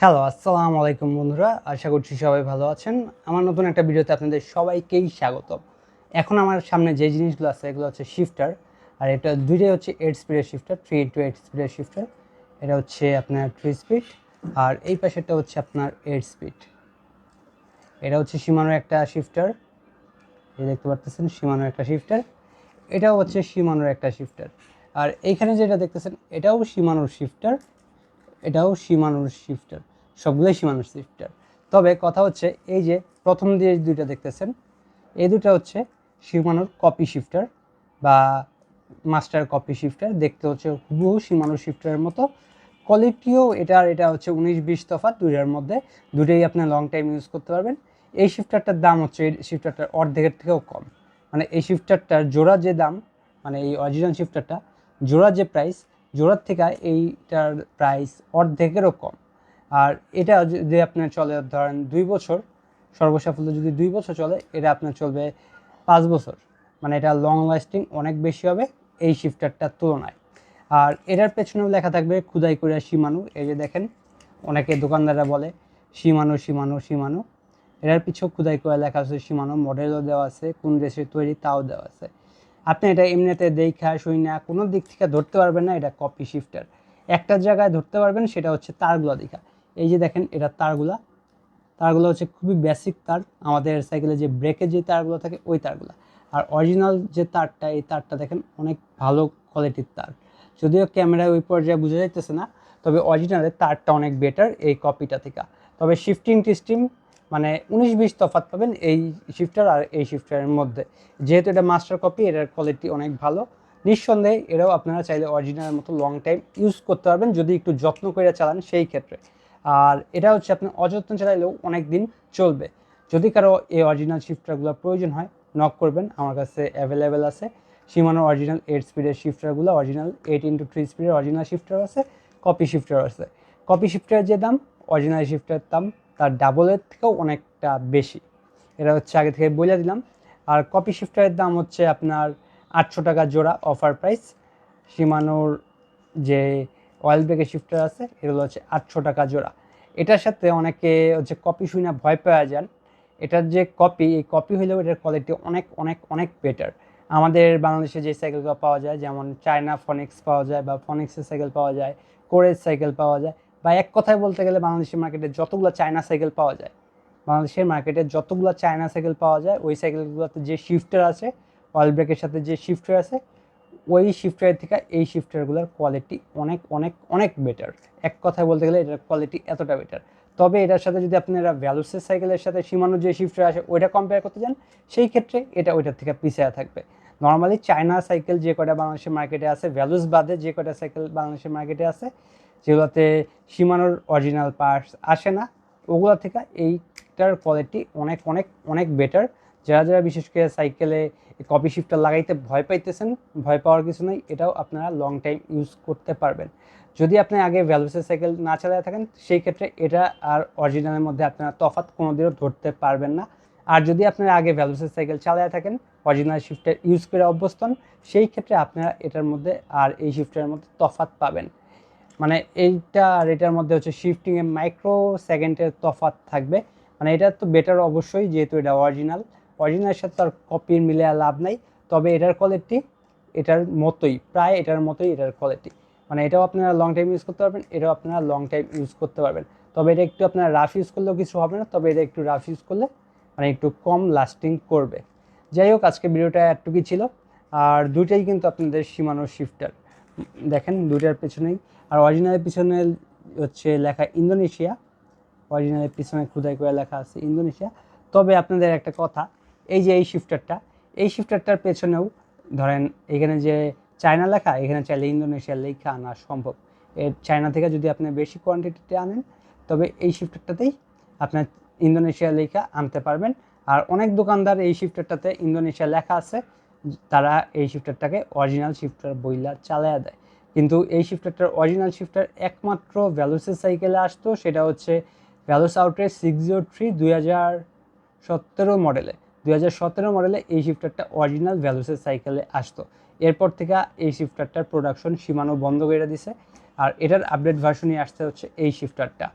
Hello আসসালামু আলাইকুম বন্ধুরা। আশা করছি সবাই ভালো আছেন। আমার নতুন একটা ভিডিওতে আপনাদের সবাইকেই স্বাগত এখন আমার সামনে যে জিনিসগুলো আছে, এগুলো হচ্ছে শিফটার আর এটা দুইটাই হচ্ছে এইট স্পিডের শিফটার থ্রি ইন্টু এইট স্পিডের শিফটার এটা হচ্ছে আপনার থ্রি স্পিড আর এই পাশেরটা হচ্ছে আপনার এইট স্পিড এটা হচ্ছে সীমানোর একটা শিফটার এই দেখতে পারতেছেন সীমানোর একটা শিফটার এটাও হচ্ছে সীমানোর একটা শিফটার আর এইখানে যেটা দেখতেছেন, এটাও সীমানোর শিফটার এটাও সীমানোর শিফটার সবগুলোই সীমানুর শিফটার তবে কথা হচ্ছে, এই যে প্রথম দিয়ে দুইটা দেখতেছেন, এই দুটো হচ্ছে সীমানোর কপি শিফটার বা মাস্টার কপি শিফটার দেখতে হচ্ছে হুবহু সীমানোর শিফটারের মতো। কোয়ালিটিও এটা আর এটা হচ্ছে উনিশ বিশ তফাৎ, দুইটার মধ্যে। দুটোই আপনি লং টাইম ইউজ করতে পারবেন। এই শিফটারটার দাম হচ্ছে, এই শিফটারটার অর্ধেকের থেকেও কম। মানে এই শিফটারটার জোড়া যে দাম মানে এই অরিজিনাল শিফটারটা জোড়া যে প্রাইস জোড়ার থেকে এইটার প্রাইস অর্ধেকেরও কম। আর এটা যদি আপনার চলে ধরেন দুই বছর, সর্বসাফল্য যদি দুই বছর চলে, এটা আপনার চলবে পাঁচ বছর। মানে এটা লং লাস্টিং অনেক বেশি হবে এই শিফটারটার তুলনায়। আর এটার পেছনেও লেখা থাকবে খুদাই করিয়া সীমানু। এই যে দেখেন, অনেকে দোকানদাররা বলে, সীমানু সীমানু সীমানু। এটার পিছেও খুদাই করে লেখা আছে সীমানু মডেলও দেওয়া আছে, কোন দেশের তৈরি, তাও দেওয়া আছে। আপনি এটা এমনিতে দেখা, শুই না, কোনো দিক থেকে ধরতে পারবেন না, এটা কপি শিফটার একটা জায়গায় ধরতে পারবেন, সেটা হচ্ছে তারগুলো দেখা। এই যে দেখেন, এটা তারগুলা। তারগুলো হচ্ছে খুবই বেসিক তার। আমাদের সাইকেলে যে ব্রেকের যে তারগুলো থাকে, ওই তারগুলো। আর অরিজিনাল যে তারটা, এই তারটা দেখেন, অনেক ভালো কোয়ালিটির তার। যদিও ক্যামেরায় ওই পর্যায়ে বোঝা যাইতেছে না, তবে অরিজিনালের তারটা অনেক বেটার এই কপিটা থেকে। তবে শিফটিং টিস্টিং মানে উনিশ বিশ তফাৎ পাবেন এই শিফটার আর এই শিফটারের মধ্যে। যেহেতু এটা মাস্টার কপি এটার কোয়ালিটি অনেক ভালো। নিঃসন্দেহে এরাও আপনারা চাইলে অরিজিনালের মতো লং টাইম ইউজ করতে পারবেন, যদি একটু যত্ন করে চালান সেই ক্ষেত্রে। আর এটা হচ্ছে আপনি অযত্ন চালাইলেও অনেক দিন চলবে। যদি কারও এই অরিজিনাল শিফটারগুলো প্রয়োজন হয় নক করবেন। আমার কাছে অ্যাভেলেবেল আছে। সীমানোর অরিজিনাল এইট স্পিডের শিফটারগুলো অরিজিনাল এইট ইন্টু থ্রি স্পিডের অরিজিনাল শিফটার আছে কপি শিফটার আছে। কপি শিফটারের যে দাম অরিজিনাল শিফটারের দাম তার ডাবলের থেকেও অনেকটা বেশি। এটা হচ্ছে আগে থেকে বলে দিলাম। আর কপি শিফটারের দাম হচ্ছে আপনার আটশো টাকা জোড়া অফার প্রাইস সীমানোর যে অয়েল ব্রেকের শিফটার আছে, এগুলো হচ্ছে আটশো টাকা জোড়া। এটার সাথে অনেকে হচ্ছে কপি শুই না, ভয় পাওয়া যান। এটার যে কপি এই কপি হলেও এটার কোয়ালিটি অনেক অনেক অনেক বেটার আমাদের বাংলাদেশে যে সাইকেলগুলো পাওয়া যায়, যেমন চায়না ফনিক্স পাওয়া যায় বা ফনিক্সের সাইকেল পাওয়া যায় কোরেজ সাইকেল পাওয়া যায় বা এক কথায় বলতে গেলে বাংলাদেশের মার্কেটে যতগুলো চায়না সাইকেল পাওয়া যায়, বাংলাদেশের মার্কেটে যতগুলো চায়না সাইকেল পাওয়া যায়, ওই সাইকেলগুলোতে যে শিফটার আছে অয়েল ব্রেকের সাথে যে শিফটার আছে, ওই শিফটারের থেকে এই শিফটারগুলোর কোয়ালিটি অনেক অনেক অনেক বেটার এক কথায় বলতে গেলে এটার কোয়ালিটি এতটা বেটার তবে এটার সাথে যদি আপনি আপনারা ভ্যালুসের সাইকেলের সাথে সীমানো যে শিফটার আছে ওইটা কম্পেয়ার করতে যান সেই ক্ষেত্রে এটা ওইটার থেকে পিছিয়ে থাকবে। নর্মালি চায়না সাইকেল যে কটা বাংলাদেশের মার্কেটে আছে ভ্যালুস বাদে যে কটা সাইকেল বাংলাদেশের মার্কেটে আছে যেগুলোতে সীমানোর অরিজিনাল পার্টস আসে না, ওগুলো থেকে এইটার কোয়ালিটি অনেক অনেক অনেক বেটার যারা যারা বিশেষ করে সাইকেলে কপি শিফটার লাগাইতে ভয় পাইতেছেন, ভয় পাওয়ার কিছু নেই, এটাও আপনারা লং টাইম ইউজ করতে পারবেন। যদি আপনি আগে ভ্যালুসের সাইকেল না চালায় থাকেন, সেই ক্ষেত্রে এটা আর অরিজিনালের মধ্যে আপনারা তফাৎ কোনোদিনও ধরতে পারবেন না। আর যদি আপনারা আগে ভ্যালুসের সাইকেল চালায় থাকেন অরিজিনাল শিফটার ইউজ করে অভ্যস্ত সেই ক্ষেত্রে আপনারা এটার মধ্যে আর এই শিফটারের মধ্যে তফাৎ পাবেন। মানে এইটা আর এটার মধ্যে হচ্ছে শিফটিংয়ে মাইক্রো সেকেন্ডের তফাৎ থাকবে। মানে এটা তো বেটার অবশ্যই, যেহেতু এটা অরিজিনাল অরিজিনালের সাথে তার কপির মিলে আর লাভ নাই। তবে এটার কোয়ালিটি এটার মতোই, প্রায় এটার মতোই এটার কোয়ালিটি মানে এটাও আপনারা লং টাইম ইউজ করতে পারবেন, এটাও আপনারা লং টাইম ইউজ করতে পারবেন। তবে এটা একটু আপনারা রাফ ইউজ করলেও কিছু হবে না, তবে এটা একটু রাফ ইউজ করলে মানে একটু কম লাস্টিং করবে। যাই হোক, আজকে ভিডিওটা এতটুকুই ছিল। আর দুইটাই কিন্তু আপনাদের সীমানো শিফটার দেখেন দুইটার পেছনেই। আর অরিজিনালের পিছনে হচ্ছে লেখা ইন্দোনেশিয়া। অরিজিনালের পিছনে খুদাই করে লেখা আছে ইন্দোনেশিয়া। তবে আপনাদের একটা কথা, এই যে এই শিফটারটা এই শিফটারটার পেছনেও ধরেন এখানে যে চায়না লেখা, এখানে চাইলে ইন্দোনেশিয়ার লেখা আনা সম্ভব। এর চায়না থেকে যদি আপনি বেশি কোয়ান্টিটিতে আনেন, তবে এই শিফটারটাতেই আপনার ইন্দোনেশিয়া লেখা আনতে পারবেন। আর অনেক দোকানদার এই শিফটারটাতে ইন্দোনেশিয়া লেখা আছে। তারা এই শিফটারটাকে অরিজিনাল শিফটার বইলা চালায়া দেয়। কিন্তু এই শিফটারটার অরিজিনাল শিফটার একমাত্র ভ্যালুসের সাইকেলে আসতো, সেটা হচ্ছে ভ্যালুস আউটের সিক্স জিরো থ্রি দুই হাজার সতেরো মডেলে দুই হাজার সতেরো মডেলে এই শিফটারটা অরিজিনাল ভ্যালুসের সাইকেলে আসতো। এরপর থেকে এই শিফটারটার প্রোডাকশন সীমানো বন্ধ করে দিছে। আর এটার আপডেট ভার্সনই আসতে হচ্ছে এই শিফটারটা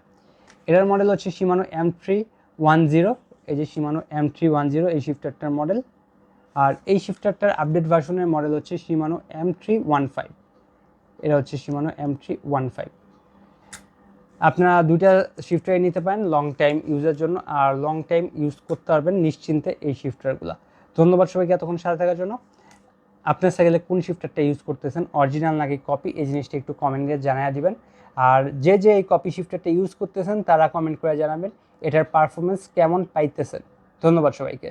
এটার মডেল হচ্ছে Shimano M three one zero এই যে Shimano M three one zero এই শিফটারটার মডেল আর এই শিফটারটার আপডেট ভার্সনের মডেল হচ্ছে Shimano M three one five এটা হচ্ছে Shimano M three one five আপনারা দুইটা শিফটারই নিতে পারেন লং টাইম ইউজের জন্য, আর লং টাইম ইউজ করতে পারবেন নিশ্চিন্তে এই শিফটারগুলো ধন্যবাদ সবাইকে এতক্ষণ সাথে থাকার জন্য। আপনার সাইকেলে কোন শিফটারটা ইউজ করতেছেন? অরিজিনাল নাকি কপি এই জিনিসটা একটু কমেন্টে জানিয়ে দিবেন। আর যে যে এই কপি শিফটারটা ইউজ করতেছেন, তারা কমেন্ট করে জানাবেন, এটার পারফরমেন্স কেমন পাইতেছেন। ধন্যবাদ সবাইকে।